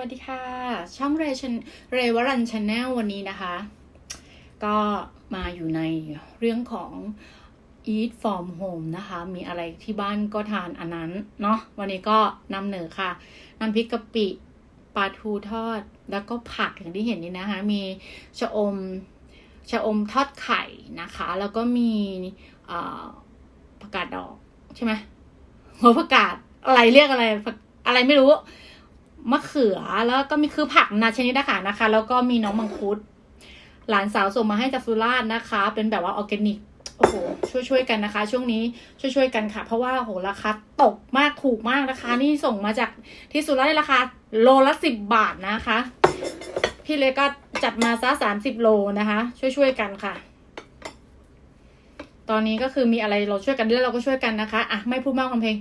วัสดีค่ะ ช่องเรชันเรวรันชาแนลวันนี้นะคะ ก็มาอยู่ในเรื่องของ eat from home นะคะ มีอะไรที่บ้านก็ทานอันนั้นเนาะวันนี้ก็นำเหนือค่ะน้ำพริกกะปิปลาทูทอดแล้วก็ผักอย่างที่เห็นนี่นะคะ มีชะอมชะอมทอดไข่นะคะ แล้วก็มีผักกาดดอกใช่ไหมหัวผักกาดอะไรเรียกอะไรอะไรไม่รู้ มะเขือแล้วก็มีคือผักนาชนิดนะคะนะคะ แล้วก็มีน้องมังคุด หลานสาวส่งมาให้จากสุราษฎร์นะคะ เป็นแบบว่าออร์แกนิกโอ้โหช่วยช่วยๆกันนะคะ ช่วงนี้ช่วยช่วยๆกันค่ะ เพราะว่าโหราคาตกมากถูกมากนะคะ นี่ส่งมาจากที่สุราษฎร์ราคาโลละสิบบาทนะคะ พี่เล็กก็จัดมาซะสามสิบโลนะคะ ช่วยช่วยๆกันค่ะ ตอนนี้ก็คือมีอะไรเราช่วยกันแล้วเราก็ช่วยกันนะคะอะไม่พูดมากคำเพลง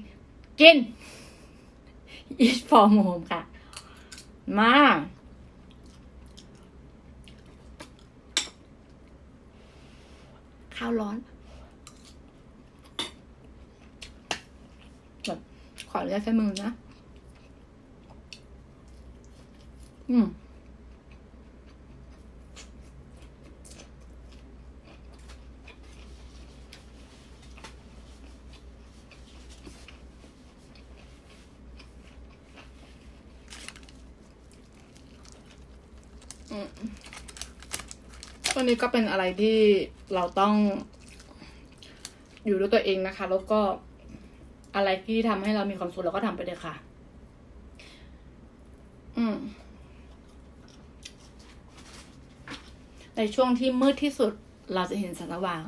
กิน eat for home ค่ะ มา ข้าวร้อนแบบขอเลือกแค่มือนะ อืม วันนี้ก็เป็นอะไรที่เราต้อง อยู่ด้วยตัวเองนะคะ แล้วก็อะไรที่ทำให้เรามีความสุขเราก็ทำไปเลยค่ะ อืม ในช่วงที่มืดที่สุดเราจะเห็นแสงสว่าง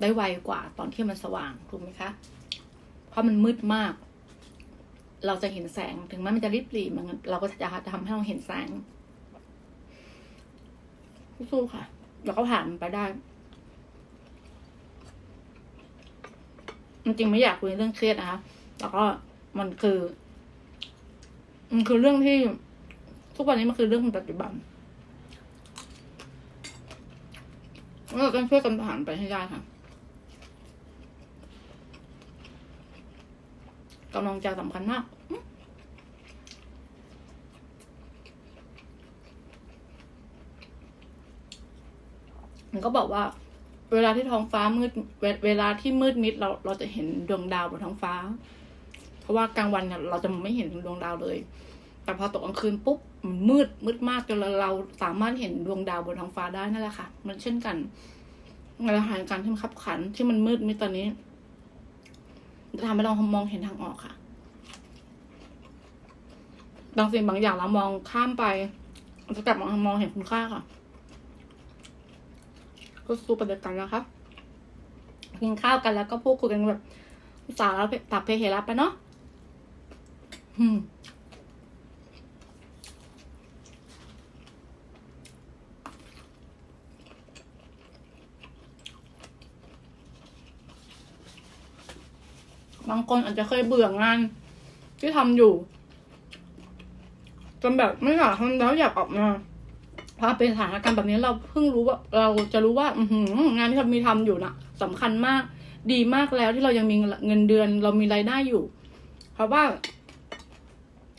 ได้ไวกว่าตอนที่มันสว่างถูกไหมคะ เพราะมันมืดมาก เราจะเห็นแสงถึงแม้มันจะริบหรี่มันเราก็จะทำให้เราเห็นแสง สู้ค่ะแล้วก็ผ่านไปได้จริงไม่อยากคุยเรื่องเครียดนะคะแล้วก็มันคือ มันคือเรื่องที่ ทุกวันนี้มันคือเรื่องปัจจุบันเราต้องช่วยกันผ่านไปให้ได้ค่ะกำลังใจสำคัญมาก มันก็บอกว่า เวลาที่ท้องฟ้ามืดเวเวลาที่มืดมิดเราเราจะเห็นดวงดาวบนท้องฟ้า เพราะว่ากลางวันเนี่ยเราจะไม่เห็นดวงดาวเลย แต่พอตกกลางคืนปุ๊บมันมืดมืดมากจนเราสามารถเห็นดวงดาวบนท้องฟ้าได้นั่นแหละค่ะ มันเช่นกันในสถานการณ์ที่มันขับขันที่มันมืดมิดตอนนี้จะทำให้เรามองเห็นทางออกค่ะบางสิ่งบางอย่างเรามองข้ามไปเราจะกลับมามองเห็นคุณค่าค่ะ ก็สู้ไปด้วยกันนะคะกินข้าวกันแล้วก็พูดคุยกันแบบสาระตับเพเหระไปเนาะอืมบางคนอาจจะเคยเบื่องาน ที่ทำอยู่ จนแบบไม่อยากทำแล้วอยากออกมา พอเป็นสถานการณ์แบบนี้เราเพิ่งรู้ว่าเราจะรู้ว่าอืงานที่เรามีทำอยู่น่ะสำคัญมากดีมากแล้วที่เรายังมีเงินเดือน เรามีรายได้อยู่ เพราะว่า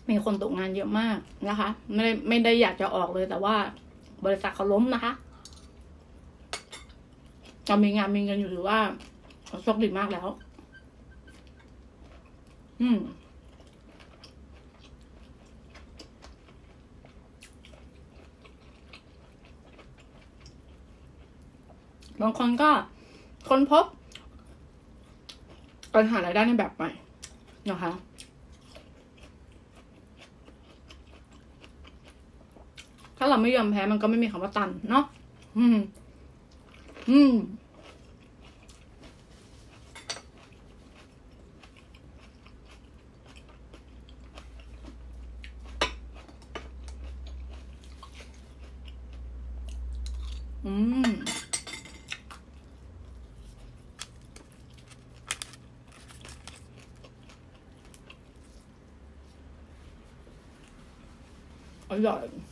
มีคนตกงานเยอะมากนะคะ ไม่ได้ไม่ได้อยากจะออกเลย แต่ว่า บริษัทเขาล้มนะคะเรามีงานมีเงินอยู่ถือว่าโชคดีมากแล้ว อืม บางคนก็ค้นพบการหารายได้ในแบบใหม่นะคะถ้าเราไม่ยอมแพ้มันก็ไม่มีคำว่าตันเนาะอืม อืม อืม 알죠 알죠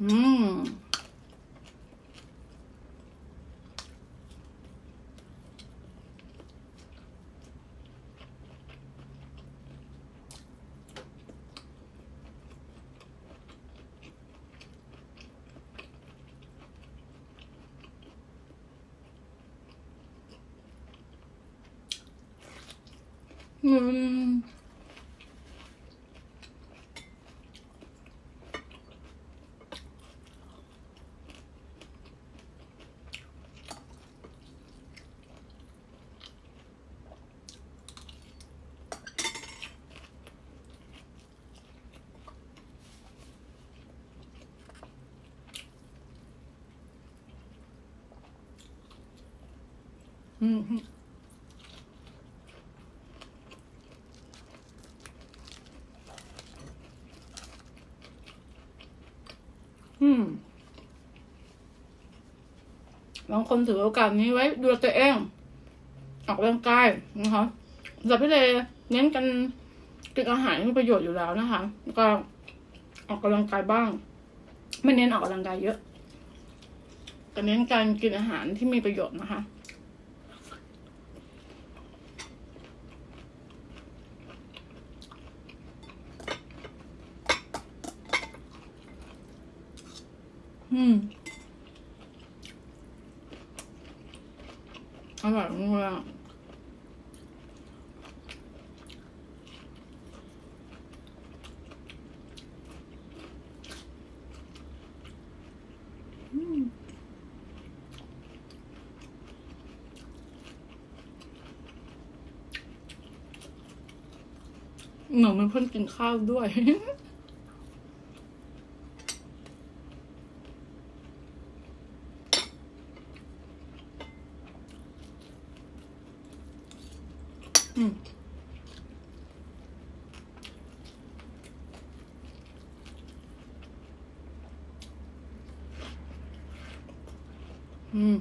음. อืม อืมอืมอืมบางคนถือโอกาสนี้ไว้ดูแลตัวเอง ออกกำลังกายนะคะสำหรับพี่เลเน้นกันกินอาหารที่มีประโยชน์อยู่แล้วนะคะแล้วก็ออกกำลังกายบ้าง ไม่เน้นออกกำลังกายเยอะแต่เน้นการกินอาหารที่มีประโยชน์นะคะ อืมอร่อยมากเหมือนมันเพิ่งกินข้าวด้วย อืม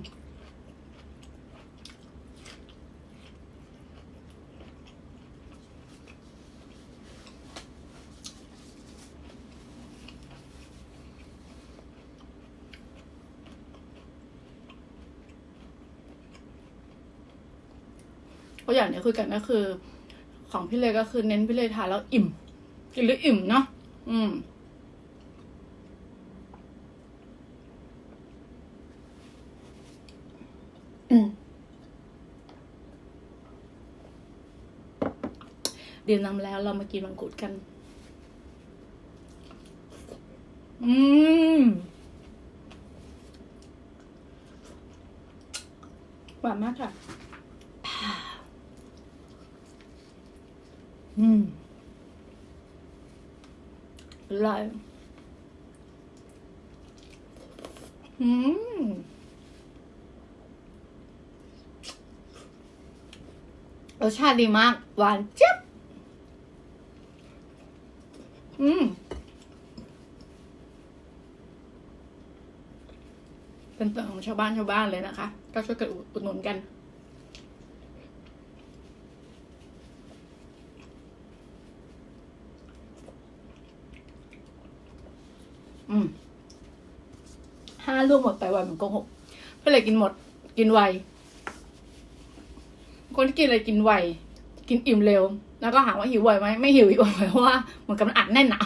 อืมก็อย่างนี้คุยกันก็คือ ของพี่เลก็คือเน้นพี่เลทานแล้วอิ่ม กินแล้วอิ่มเนาะอืมอืมดื่มน้ำแล้วเรามากินมังคุดกัน อืมหวานมากค่ะ อืมอร่อยอืมรสชาติดีมาก หวานเจี๊ยบอืม เป็นตัวของชาวบ้านชาวบ้านเลยนะคะ ก็ช่วยกันอุดหนุนกัน อืม ห้าลูกหมดไปไวเหมือนโกหกเพื่ออะไรกินหมด กินไว คนที่กินอะไรกินไว กินอิ่มเร็ว แล้วก็หาว่าหิวไวไหมไม่หิวอีกเพราะว่าเหมือนกับมันอัดแน่นหนา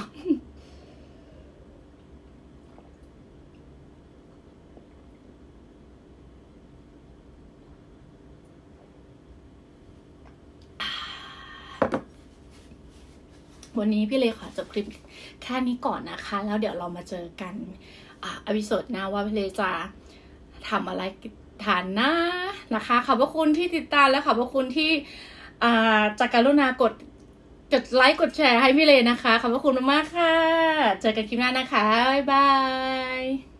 วันนี้พี่เลขอจบคลิปแค่นี้ก่อนนะคะ แล้วเดี๋ยวเรามาเจอกันอะอพิโซดหน้าว่าพี่เลจะทำอะไรฐานนะนะคะขอบพระคุณที่ติดตามและขอบพระคุณที่อ่าจากการุณากดกดไลค์กดแชร์ให้พี่เลนะคะ ขอบพระคุณมากค่ะ เจอกันคลิปหน้านะคะ บ๊ายบาย